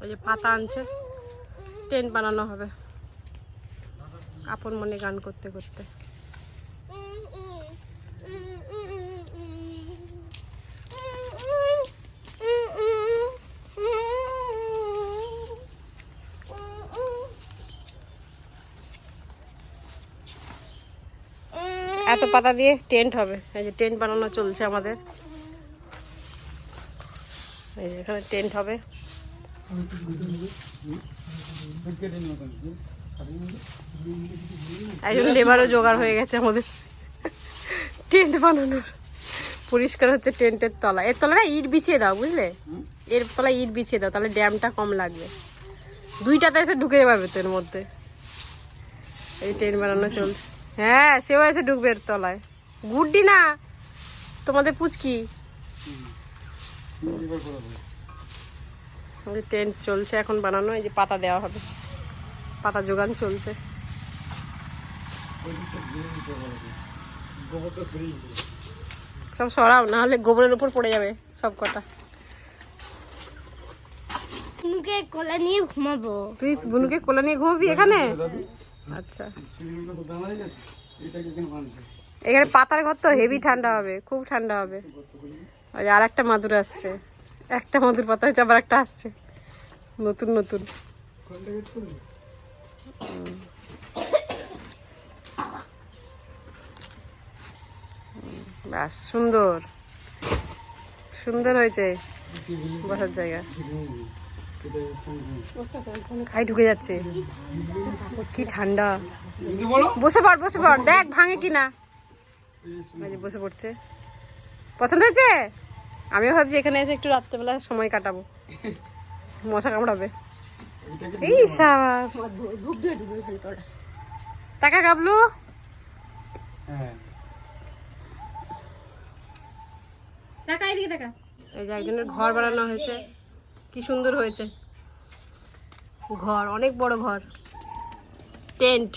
ওই যে পাতা আনছে। টেন্ট বানানো হবে। আপন মনে গান করতে করতে। এত পাতা দিয়ে টেন্ট হবে। এই যে টেন্ট বানানো চলছে আমাদের। এখানে টেন্ট হবে। একজন লেবারও জোগাড় হয়ে গেছে আমাদের। টেন্ট বানানোর। পরিষ্কার হচ্ছে টেন্টের তলা। এর তলাটা ইট বিছিয়ে দাও, বুঝলে? এর তলায় ইট বিছিয়ে দাও, তাহলে ড্যামটা কম লাগবে। দুইটাতে এসে ঢুকে যাবে তো এর মধ্যে। এই টেন্ট বানানো চলছে। হ্যাঁ সেও এসে ঢুকবে এর তলায়। গুড্ডি না! তোমাদের পুচকি। আমাদের টেন্ট চলছে এখন বানানো এই যে পাতা দেওয়া হবে। পাতা যোগান চলছে। সব সরাও না হলে গোবরের উপর পড়ে যাবে সব কটা। মুখে কোলে নিয়ে ঘুমাবো। তুই বুনুকে কোলে নিয়ে ঘুমাবি এখানে? আচ্ছা। এখানে পাতার ঘর তো হেভি ঠান্ডা হবে খুব ঠান্ডা হবে। ওই আর একটা মাদুর আসছে। একটা মাদুর পাতা হয়েছে, আবার একটা আসছে। নতুন নতুন। বাস, সুন্দর। সুন্দর হয়েছে বসার জায়গা। খাই ঢুকে যাচ্ছে। কি ঠান্ডা। বসে পড় বসে পড়। দেখ, ভাঙে কি না এই বসে পড়ছে। পছন্দ হয়েছে? আমিও ভাবছি এখানে এসে একটু রাত্রেবেলা সময় কাটাবো। মশা কামড়াবে। এই সাবাস। টাকা গাবলু টাকা। এই যে একজনের ঘর বানানো হয়েছে। কি সুন্দর হয়েছে। ঘর অনেক বড় ঘর। টেন্ট।